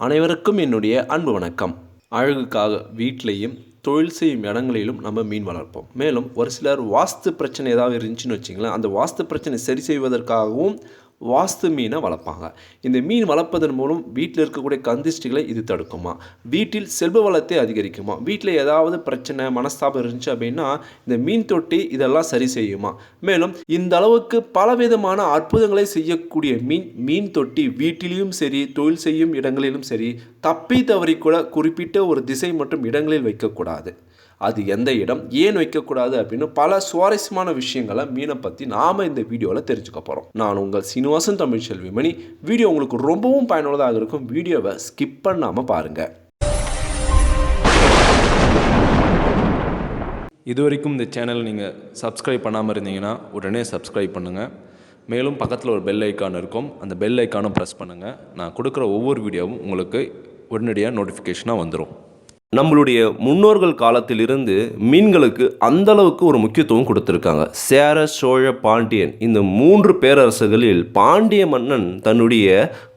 அனைவருக்கும் என்னுடைய அன்பு வணக்கம். அழகுக்காக வீட்டிலையும் தொழில் செய்யும் இடங்களிலும் நம்ம மீன் வளர்ப்போம். மேலும் ஒரு சிலர் வாஸ்து பிரச்சனை ஏதாவது இருந்துச்சுன்னு வச்சிங்களேன் அந்த வாஸ்து பிரச்சனை சரி செய்வதற்காகவும் வாஸ்து மீனை வளர்ப்பாங்க. இந்த மீன் வளர்ப்பதன் மூலம் வீட்டில் இருக்கக்கூடிய கந்திஷ்டிகளை இது தடுக்குமா? வீட்டில் செல்வ வளத்தை அதிகரிக்குமா? வீட்டில் ஏதாவது பிரச்சனை மனஸ்தாபம் இருந்துச்சு அப்படின்னா இந்த மீன் தொட்டி இதெல்லாம் சரி செய்யுமா? மேலும் இந்த அளவுக்கு பலவிதமான அற்புதங்களை செய்யக்கூடிய மீன் மீன் தொட்டி வீட்டிலையும் சரி தொழில் செய்யும் இடங்களிலும் சரி தப்பி தவறி கூட குறிப்பிட்ட ஒரு திசை மற்றும் இடங்களில் வைக்கக்கூடாது. அது எந்த இடம் ஏன் வைக்கக்கூடாது அப்படின்னு பல சுவாரஸ்யமான விஷயங்களை மீனை பற்றி நாம் இந்த வீடியோவில் தெரிஞ்சுக்க போகிறோம் நான் உங்கள் சீனிவாசன் தமிழ் செல்விமணி. வீடியோ உங்களுக்கு ரொம்பவும் பயனுள்ளதாக இருக்கும். வீடியோவை ஸ்கிப் பண்ணாமல் பாருங்கள் இது வரைக்கும் இந்த சேனல் நீங்கள் சப்ஸ்கிரைப் பண்ணாமல் இருந்தீங்கன்னா உடனே சப்ஸ்கிரைப் பண்ணுங்கள் மேலும் பக்கத்தில் ஒரு பெல் ஐக்கான் இருக்கும். அந்த பெல் ஐக்கானும் ப்ரெஸ் பண்ணுங்கள் நான் கொடுக்குற ஒவ்வொரு வீடியோவும் உங்களுக்கு உடனடியாக நோட்டிஃபிகேஷனாக வந்துடும் நம்மளுடைய முன்னோர்கள் காலத்திலிருந்து மீன்களுக்கு அந்த அளவுக்கு ஒரு முக்கியத்துவம் கொடுத்துருக்காங்க. சேர சோழ பாண்டியன் இந்த மூன்று பேரரசுகளில் பாண்டிய மன்னன் தன்னுடைய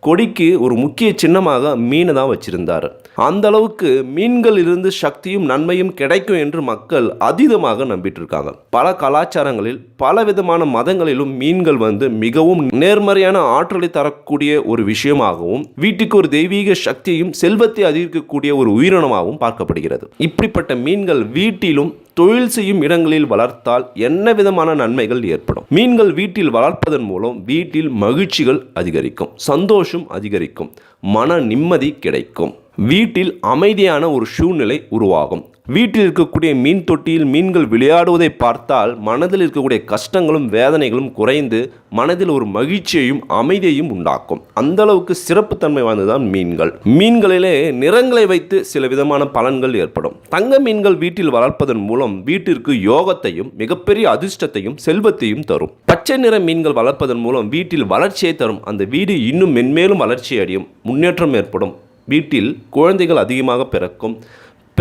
கொடிக்கு ஒரு முக்கிய சின்னமாக மீனை தான் வச்சிருந்தார். அந்த அளவுக்கு மீன்கள் இருந்து சக்தியும் நன்மையும் கிடைக்கும் என்று மக்கள் அதீதமாக நம்பிட்டு இருக்காங்க பல கலாச்சாரங்களில் பல விதமான மதங்களிலும் மீன்கள் வந்து மிகவும் நேர்மறையான ஆற்றலை தரக்கூடிய ஒரு விஷயமாகவும் வீட்டுக்கு ஒரு தெய்வீக சக்தியையும் செல்வத்தை அதிகரிக்கக்கூடிய ஒரு உயிரினமாகவும் பார்க்கப்படுகிறது. இப்படிப்பட்ட மீன்கள் வீட்டிலும் தொழில் செய்யும் இடங்களில் வளர்த்தால் என்ன விதமான நன்மைகள் ஏற்படும்? மீன்கள் வீட்டில் வளர்ப்பதன் மூலம் வீட்டில் மகிழ்ச்சிகள் அதிகரிக்கும் சந்தோஷம் அதிகரிக்கும் மன நிம்மதி கிடைக்கும். வீட்டில் அமைதியான ஒரு சூழ்நிலை உருவாகும். வீட்டில் இருக்கக்கூடிய மீன் தொட்டியில் மீன்கள் விளையாடுவதை பார்த்தால் மனதில் இருக்கக்கூடிய கஷ்டங்களும் வேதனைகளும் குறைந்து மனதில் ஒரு மகிழ்ச்சியையும் அமைதியையும் உண்டாக்கும். அந்த அளவுக்கு சிறப்புத்தன்மை வாய்ந்ததுதான் மீன்கள். மீன்களிலே நிறங்களை வைத்து சில விதமான பலன்கள் ஏற்படும். தங்க மீன்கள் வீட்டில் வளர்ப்பதன் மூலம் வீட்டிற்கு யோகத்தையும் மிகப்பெரிய அதிர்ஷ்டத்தையும் செல்வத்தையும் தரும். பச்சை நிற மீன்கள் வளர்ப்பதன் மூலம் வீட்டில் வளர்ச்சியை தரும். அந்த வீடு இன்னும் மென்மேலும் வளர்ச்சி அடையும் முன்னேற்றம் ஏற்படும். வீட்டில் குழந்தைகள் அதிகமாக பிறக்கும்.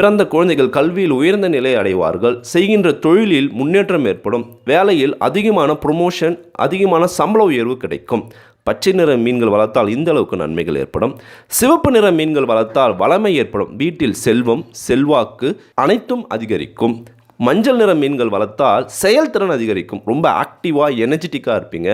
பிறந்த குழந்தைகள் கல்வியில் உயர்ந்த நிலை அடைவார்கள். செய்கின்ற தொழிலில் முன்னேற்றம் ஏற்படும். வேலையில் அதிகமான ப்ரொமோஷன் அதிகமான சம்பள உயர்வு கிடைக்கும். பச்சை நிற மீன்கள் வளர்த்தால் இந்த அளவுக்கு நன்மைகள் ஏற்படும். சிவப்பு நிற மீன்கள் வளர்த்தால் வளமை ஏற்படும். வீட்டில் செல்வம் செல்வாக்கு அனைத்தும் அதிகரிக்கும். மஞ்சள் நிற மீன்கள் வளர்த்தால் செயல்திறன் அதிகரிக்கும். ரொம்ப ஆக்டிவாக எனர்ஜெட்டிக்காக இருப்பீங்க.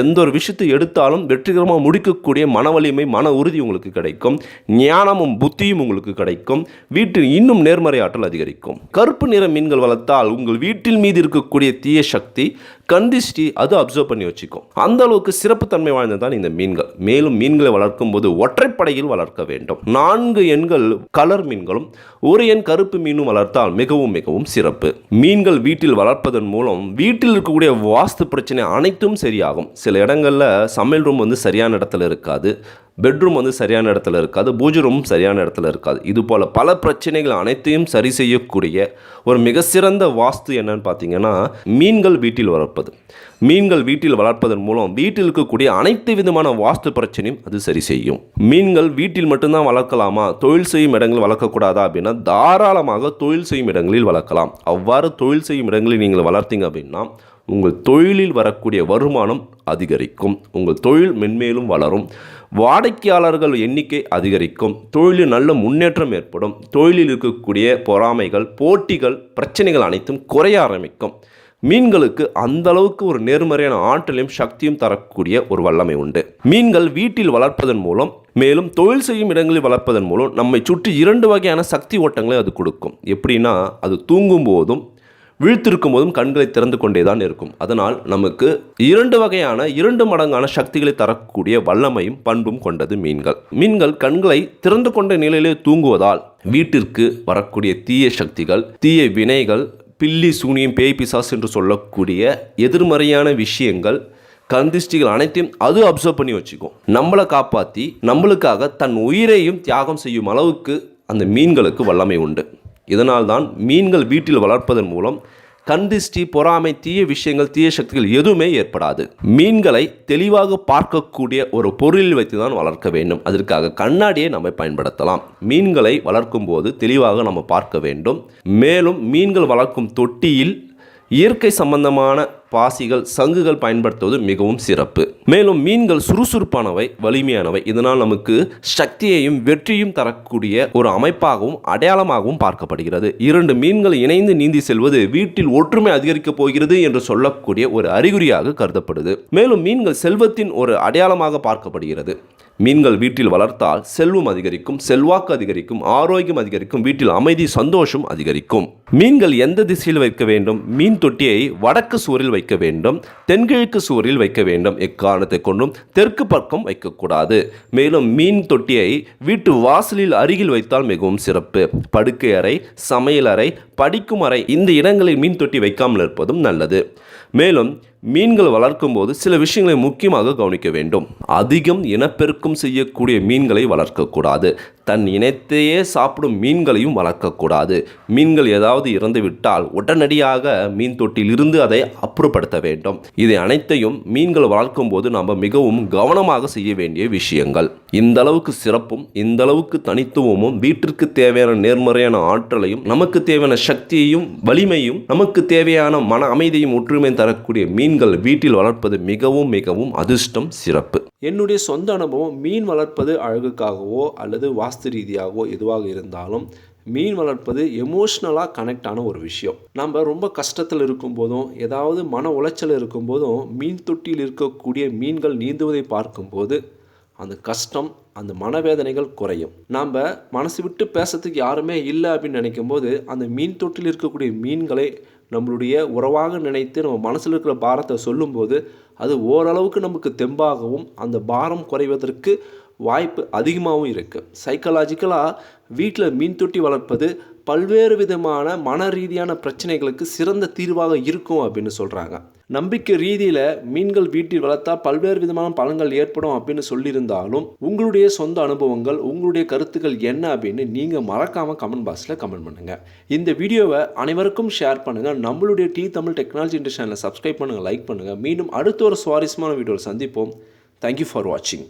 எந்த ஒரு விஷயத்தை எடுத்தாலும் வெற்றிகரமாக முடிக்கக்கூடிய மன வலிமை மன உறுதி உங்களுக்கு கிடைக்கும். ஞானமும் புத்தியும் உங்களுக்கு கிடைக்கும். வீட்டில் இன்னும் நேர்மறை ஆற்றல் அதிகரிக்கும். கருப்பு நிற மீன்கள் வளர்த்தால் உங்கள் வீட்டில் மீது இருக்கக்கூடிய தீய சக்தி கந்திஷ்டி அது அப்சர்வ் பண்ணி வச்சுக்கும். அந்த அளவுக்கு சிறப்புத்தன்மை வாய்ந்ததான் இந்த மீன்கள். மேலும் மீன்களை வளர்க்கும் போது ஒற்றைப்படையில் வளர்க்க வேண்டும். நான்கு எண்கள் கலர் மீன்களும் ஒரு எண் கருப்பு மீனும் வளர்த்தால் மிகவும் மிகவும் சிறப்பு. மீன்கள் வீட்டில் வளர்ப்பதன் மூலம் வீட்டில் இருக்கக்கூடிய வாஸ்து பிரச்சனை அனைத்தும் சரியாகும். சில இடங்களில் சமையல் ரூம் வந்து சரியான இடத்துல இருக்காது. பெட்ரூம் வந்து சரியான இடத்துல இருக்காது பூஜை ரூம் சரியான இடத்துல இருக்காது. இது போல் பல பிரச்சனைகள் அனைத்தையும் சரி செய்யக்கூடிய ஒரு மிக சிறந்த வாஸ்து என்னன்னு பார்த்தீங்கன்னா மீன்கள் வீட்டில் வளர்ப்பது. மீன்கள் வீட்டில் வளர்ப்பதன் மூலம் வீட்டில் இருக்கக்கூடிய அனைத்து விதமான வாஸ்து பிரச்சனையும் அது சரி செய்யும். மீன்கள் வீட்டில் மட்டும்தான் வளர்க்கலாமா? தொழில் செய்யும் இடங்கள் வளர்க்கக்கூடாதா அப்படின்னா தாராளமாக தொழில் செய்யும் இடங்களில் வளர்க்கலாம். அவ்வாறு தொழில் செய்யும் இடங்களில் நீங்கள் வளர்த்தீங்க அப்படின்னா உங்கள் தொழிலில் வரக்கூடிய வருமானம் அதிகரிக்கும். உங்கள் தொழில் மென்மேலும் வளரும். வாடிக்கையாளர்கள் எண்ணிக்கை அதிகரிக்கும். தொழிலில் நல்ல முன்னேற்றம் ஏற்படும். தொழிலில் இருக்கக்கூடிய பொறாமைகள் போட்டிகள் பிரச்சனைகள் அனைத்தும் குறைய ஆரம்பிக்கும். மீன்களுக்கு அந்த அளவுக்கு ஒரு நேர்மறையான ஆற்றலையும் சக்தியும் தரக்கூடிய ஒரு வல்லமை உண்டு. மீன்கள் வீட்டில் வளர்ப்பதன் மூலம் மேலும் தொழில் செய்யும் இடங்களில் வளர்ப்பதன் மூலம் நம்மை சுற்றி இரண்டு வகையான சக்தி ஓட்டங்களை அது கொடுக்கும். எப்படின்னா அது தூங்கும் போதும் விழித்திருக்கும் போதும் கண்களை திறந்து கொண்டே தான் இருக்கும். அதனால் நமக்கு இரண்டு வகையான இரண்டு மடங்கான சக்திகளை தரக்கூடிய வல்லமையும் பண்பும் கொண்டது மீன்கள். மீன்கள் கண்களை திறந்து கொண்ட நிலையிலே தூங்குவதால் வீட்டிற்கு வரக்கூடிய தீய சக்திகள் தீய வினைகள் பில்லி சூனியம் பேய் பிசாஸ் என்று சொல்லக்கூடிய எதிர்மறையான விஷயங்கள் கந்திஷ்டிகள் அனைத்தையும் அது அப்சர்வ் பண்ணி வச்சுக்கும். நம்மளை காப்பாற்றி நம்மளுக்காக தன் உயிரையும் தியாகம் செய்யும் அளவுக்கு அந்த மீன்களுக்கு வல்லமை உண்டு. இதனால்தான் மீன்கள் வீட்டில் வளர்ப்பதன் மூலம் கந்திஷ்டி பொறாமை தீய விஷயங்கள் தீய சக்திகள் எதுவுமே ஏற்படாது. மீன்களை தெளிவாக பார்க்கக்கூடிய ஒரு பொருளில் வைத்து தான் வளர்க்க வேண்டும். அதற்காக கண்ணாடியை நம்ம பயன்படுத்தலாம். மீன்களை வளர்க்கும் போது தெளிவாக நம்ம பார்க்க வேண்டும். மேலும் மீன்கள் வளர்க்கும் தொட்டியில் இயற்கை சம்பந்தமான பாசிகள் சங்குகள் பயன்படுத்துவது மிகவும் சிறப்பு. மேலும் மீன்கள் சுறுசுறுப்பானவை வலிமையானவை. இதனால் நமக்கு சக்தியையும் வெற்றியும் தரக்கூடிய ஒரு அமைப்பாகவும் அடையாளமாகவும் பார்க்கப்படுகிறது. இரண்டு மீன்கள் இணைந்து நீந்தி செல்வது வீட்டில் ஒற்றுமை அதிகரிக்கப் போகிறது என்று சொல்லக்கூடிய ஒரு அறிகுறியாக கருதப்படுது. மேலும் மீன்கள் செல்வத்தின் ஒரு அடையாளமாக பார்க்கப்படுகிறது. மீன்கள் வீட்டில் வளர்த்தால் செல்வம் அதிகரிக்கும் செல்வாக்கு அதிகரிக்கும் ஆரோக்கியம் அதிகரிக்கும் வீட்டில் அமைதி சந்தோஷம் அதிகரிக்கும். மீன்கள் எந்த திசையில் வைக்க வேண்டும்? மீன் தொட்டியை வடக்கு சுவரில் வைக்க வேண்டும் தென்கிழக்கு சுவரில் வைக்க வேண்டும். எக்காரணத்தை கொண்டும் தெற்கு பக்கம் வைக்கக்கூடாது. மேலும் மீன் தொட்டியை வீட்டு வாசலில் அருகில் வைத்தால் மிகவும் சிறப்பு. படுக்கை அறை சமையல் அறை படிக்கும் அறை இந்த இடங்களில் மீன் தொட்டி வைக்காமல் இருப்பதும் நல்லது. மேலும் மீன்கள் வளர்க்கும் போது சில விஷயங்களை முக்கியமாக கவனிக்க வேண்டும். அதிகம் இனப்பெருக்கம் செய்யக்கூடிய மீன்களை வளர்க்கக்கூடாது. தன் இனத்தையே சாப்பிடும் மீன்களையும் வளர்க்கக்கூடாது. மீன்கள் ஏதாவது இறந்துவிட்டால் உடனடியாக மீன் தொட்டிலிருந்து இருந்து அதை அப்புறப்படுத்த வேண்டும். இதை அனைத்தையும் மீன்கள் வளர்க்கும் போது நாம் மிகவும் கவனமாக செய்ய வேண்டிய விஷயங்கள். இந்த அளவுக்கு சிறப்பும் இந்த அளவுக்கு தனித்துவமும் வீட்டிற்கு தேவையான நேர்மறையான ஆற்றலையும் நமக்கு தேவையான சக்தியையும் வலிமையும் நமக்கு தேவையான மன அமைதியும் ஒற்றுமையும் தரக்கூடிய மீன்கள் வீட்டில் வளர்ப்பது மிகவும் மிகவும் அதிர்ஷ்டம் சிறப்பு. என்னுடைய சொந்த அனுபவம் மீன் வளர்ப்பது அழகுக்காகவோ அல்லது வாஸ்து ரீதியாகவோ எதுவாக இருந்தாலும் மீன் வளர்ப்பது எமோஷ்னலாக கனெக்ட் ஆன ஒரு விஷயம். நம்ம ரொம்ப கஷ்டத்தில் இருக்கும்போதும் ஏதாவது மன உளைச்சல் இருக்கும்போதும் மீன் தொட்டியில் இருக்கக்கூடிய மீன்கள் நீந்துவதை பார்க்கும்போது அந்த கஷ்டம் அந்த மனவேதனைகள் குறையும். நாம் மனசு விட்டு பேசுறதுக்கு யாருமே இல்லை அப்படின்னு நினைக்கும்போது அந்த மீன் தொட்டியில் இருக்கக்கூடிய மீன்களை நம்மளுடைய உறவாக நினைத்து நம்ம மனசில் இருக்கிற பாரத்தை சொல்லும்போது அது ஓரளவுக்கு நமக்கு தெம்பாகவும் அந்த பாரம் குறைவதற்கு வாய்ப்பு அதிகமாகவும் இருக்குது சைக்கலாஜிக்கலாக வீட்டில் மீன் தொட்டி வளர்ப்பது பல்வேறு விதமான மன ரீதியான பிரச்சனைகளுக்கு சிறந்த தீர்வாக இருக்கும் அப்படின்னு சொல்கிறாங்க நம்பிக்கை ரீதியில் மீன்கள் வீட்டில் வளர்த்தா பல்வேறு விதமான பலன்கள் ஏற்படும் அப்படின்னு சொல்லியிருந்தாலும் உங்களுடைய சொந்த அனுபவங்கள் உங்களுடைய கருத்துக்கள் என்ன அப்படின்னு நீங்கள் மறக்காமல் கமெண்ட் பாக்ஸில் கமெண்ட் பண்ணுங்கள் இந்த வீடியோவை அனைவருக்கும் ஷேர் பண்ணுங்கள் நம்மளுடைய டி தமிழ் டெக்னாலஜி இண்டஸ்ட் சேனலை சப்ஸ்கிரைப் பண்ணுங்கள் லைக் பண்ணுங்கள் மீண்டும் அடுத்த ஒரு சுவாரஸ்யமான வீடியோவில் சந்திப்போம். தேங்க்யூ ஃபார் வாட்சிங்